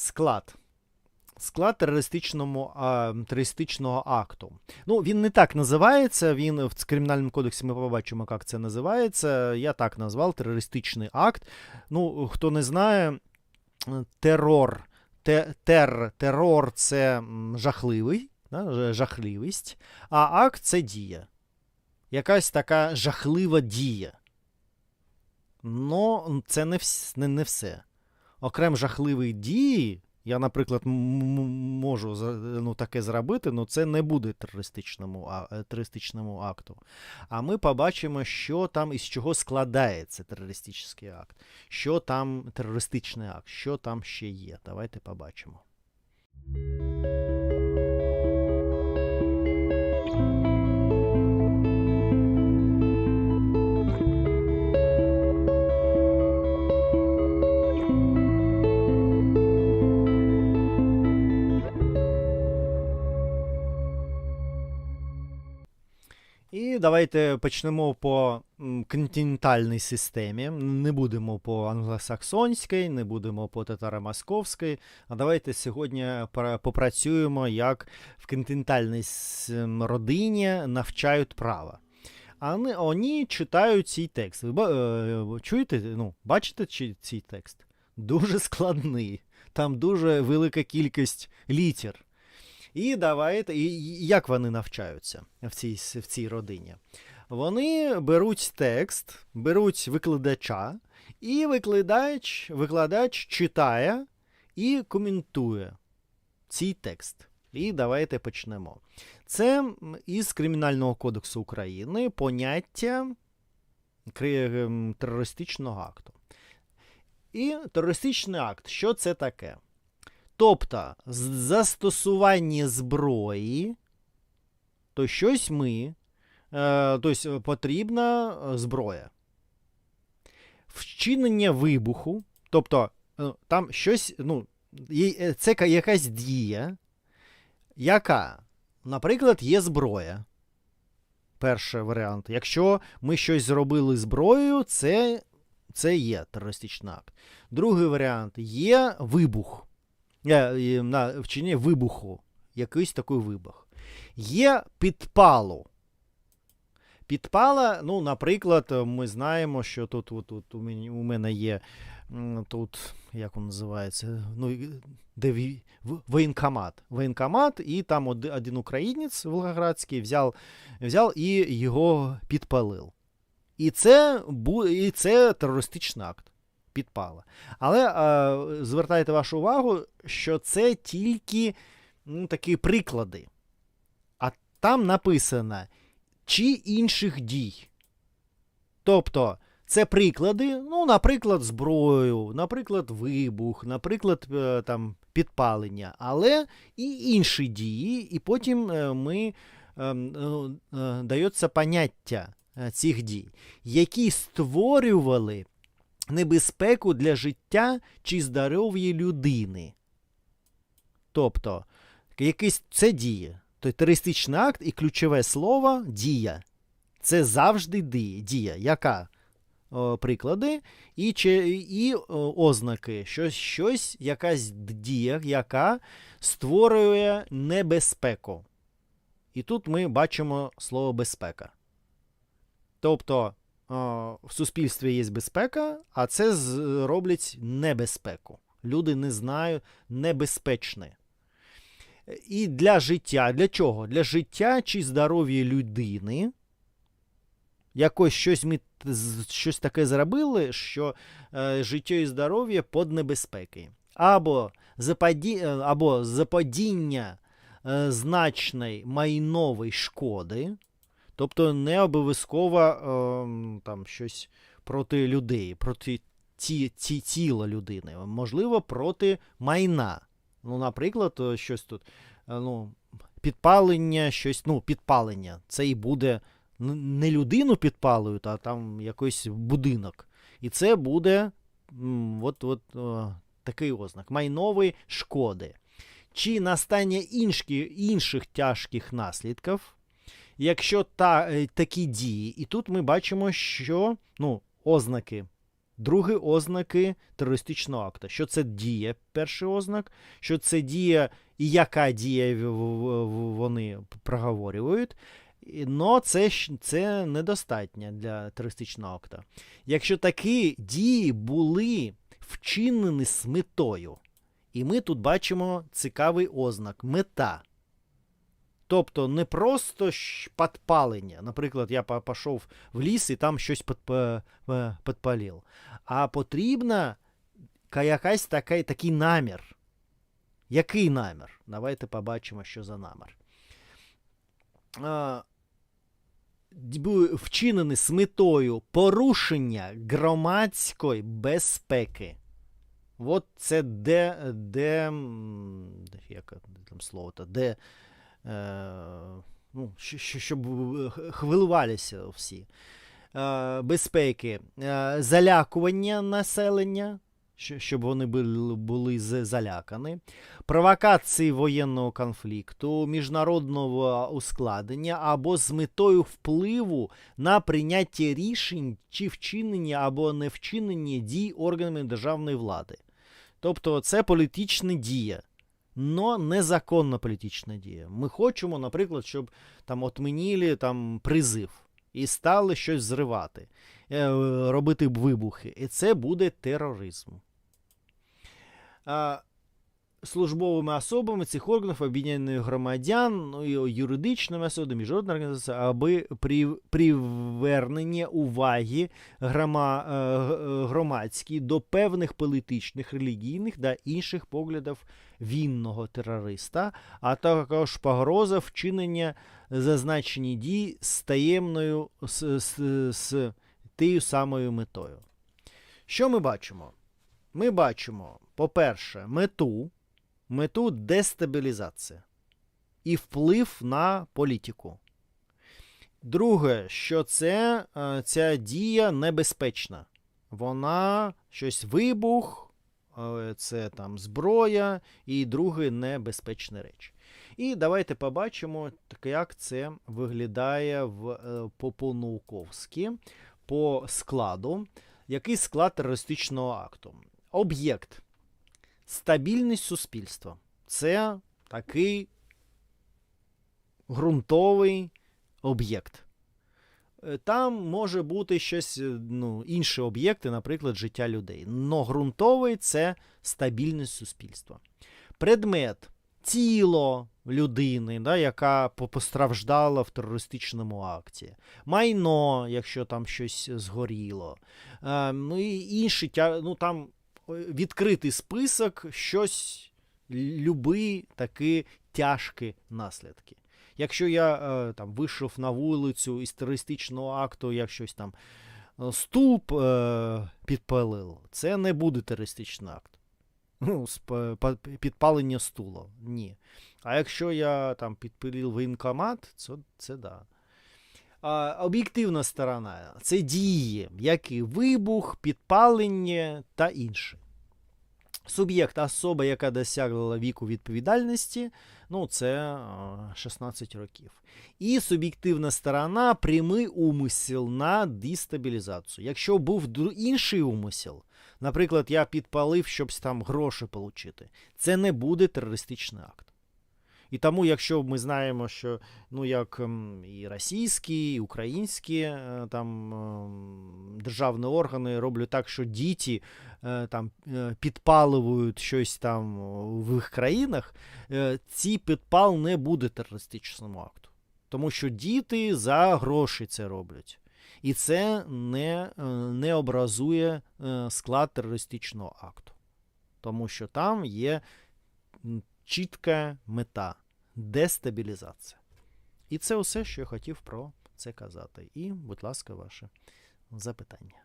Склад. Склад терористичному, а, терористичного акту. Ну, він не так називається. Він в Кримінальному кодексі ми побачимо, як це називається. Я так назвав терористичний акт. Ну, хто не знає, терор. Те, тер, терор це жахливий, да, жахливість, а акт це дія. Якась така жахлива дія. Ну, це не, вс, не, не все. Окрем жахливий дії, я, наприклад, можу ну, таке зробити, але це не буде терористичному, а, е, терористичному акту. А ми побачимо, що там із чого складається терористичний акт, що там терористичний акт, що там ще є. Давайте побачимо. Давайте почнемо по континентальній системі. Не будемо по англосаксонській, не будемо по татаро-московській. А давайте сьогодні попрацюємо, як в континентальній родині навчають право. А вони, читають цей текст. Ви е, чуєте? Ну, бачите цей текст? Дуже складний. Там дуже велика кількість літер. І давайте, і як вони навчаються в цій, в цій родині? Вони беруть текст, беруть викладача, і викладач, викладач читає і коментує цей текст. І давайте почнемо. Це із Кримінального кодексу України поняття ем, терористичного акту. І терористичний акт, що це таке? Тобто, застосування зброї, то щось ми, тобто потрібна е, зброя. Вчинення вибуху, тобто там щось, ну, це якась дія, яка, наприклад, є зброя. Перший варіант. Якщо ми щось зробили зброєю, це, це є терористичний акт. Другий варіант є вибух. Е, на вчинення вибуху. Якийсь такий вибух. Є підпалу. Підпала, ну, наприклад, ми знаємо, що тут, от, тут у, мене, у мене є тут, як він називається, ну, де ві- воєнкомат. Воєнкомат, і там один українець Волгоградський взяв, взяв і його підпалив. І це, і це терористичний акт. Підпала. Але е, звертайте вашу увагу, що це тільки ну, такі приклади. А там написано чи інших дій. Тобто, це приклади, ну, наприклад, зброю, наприклад, вибух, наприклад, е, там, підпалення, але і інші дії, і потім е, ми е, ну, е, дається поняття е, цих дій, які створювали небезпеку для життя чи здоров'я людини. Тобто, якийсь це дія. Той терористичний акт і ключове слово дія. Це завжди дія. Яка? О, приклади і, чи, і о, ознаки. Щось, щось, якась дія, яка створює небезпеку. І тут ми бачимо слово безпека. Тобто в суспільстві є безпека, а це роблять небезпеку. Люди не знають небезпечне. І для життя, для чого? Для життя чи здоров'я людини. Якось щось ми щось таке зробили, що е, життя і здоров'я під небезпекою. Або, западі, е, або западіння е, значної майнової шкоди, тобто не обов'язково е, там щось проти людей, проти ті, ті, тіла людини, можливо, проти майна. Ну, наприклад, е, щось тут, е, ну, підпалення, щось, ну, підпалення. Це і буде не людину підпалюють, а там якийсь будинок. І це буде от, от, о, такий ознак майнової шкоди. Чи настання інші, інших тяжких наслідків, якщо та, е, такі дії, і тут ми бачимо, що ну, ознаки Другі ознаки терористичного акта. Що це дія, перший ознак, що це дія і яка дія вони проговорюють. Но це, щ- це недостатньо для терористичного акта. Якщо такі дії були вчинені з метою, і ми тут бачимо цікавий ознак мета. Тобто не просто підпалення. Наприклад, я пішов в ліс і там щось е, підпалив. А потрібна якась така, такий намір. Який намір? Давайте побачимо, що за намір. Вчинений з метою порушення громадської безпеки. От це де, де, яке там слово, де, ну, щ- щ- щоб е, х- хвилювалися всі. Е, безпеки, е, залякування населення, щоб вони були, були залякані, провокації воєнного конфлікту, міжнародного ускладнення або з метою впливу на прийняття рішень чи вчинення або не вчинення дій органами державної влади. Тобто це політична дія, но незаконна політична дія. Ми хочемо, наприклад, щоб там отменіли там призив і стали щось зривати, е, робити вибухи. І це буде тероризм. Службовими особами цих органів об'єднаних громадян, ну і юридичними особами, міжнародними організаціями, аби при, привернення уваги грома, е, громадській до певних політичних, релігійних та інших поглядів вінного терориста, а також погроза вчинення зазначені дій з таємною з, з, з тією самою метою. Що ми бачимо? Ми бачимо, по-перше, мету, мету дестабілізації і вплив на політику. Друге, що це, е, ця дія небезпечна. Вона щось вибух, е, це там зброя, і друге небезпечна реч. І давайте побачимо, як це виглядає в, е, по-науковськи, по складу. Який склад терористичного акту? Об'єкт. Стабільність суспільства. Це такий ґрунтовий об'єкт. Е, Там може бути щось, е, ну, інші об'єкти, наприклад, життя людей. Но ґрунтовий це стабільність суспільства. Предмет тіло людини, да, яка постраждала в терористичному акті, майно, якщо там щось згоріло, е, ну і інші ну, там відкритий список, щось, люби такі тяжкі наслідки. Якщо я е, там вийшов на вулицю із терористичного акту, як щось там е, стулп е, підпалив, це не буде терористичний акт. Ну, підпалення стула. Ні. А якщо я там підпилив воєнкомат, це, це да. Об'єктивна сторона це дії, як і вибух, підпалення та інше. Суб'єкт особа, яка досягла віку відповідальності, ну це 16 років. І суб'єктивна сторона прямий умисел на дестабілізацію. Якщо був інший умисел, наприклад, я підпалив, щоб там гроші отримати, це не буде терористичний акт. І тому, якщо ми знаємо, що ну як ем, і російські, і українські е, там ем, державні органи роблять так, що діти е, там е, підпалюють щось там в їх країнах, цей підпал не буде терористичним актом. Тому що діти за гроші це роблять. І це не, не образує склад терористичного акту. Тому що там є чітка мета дестабілізація. І це все, що я хотів про це казати. І, будь ласка, ваше запитання.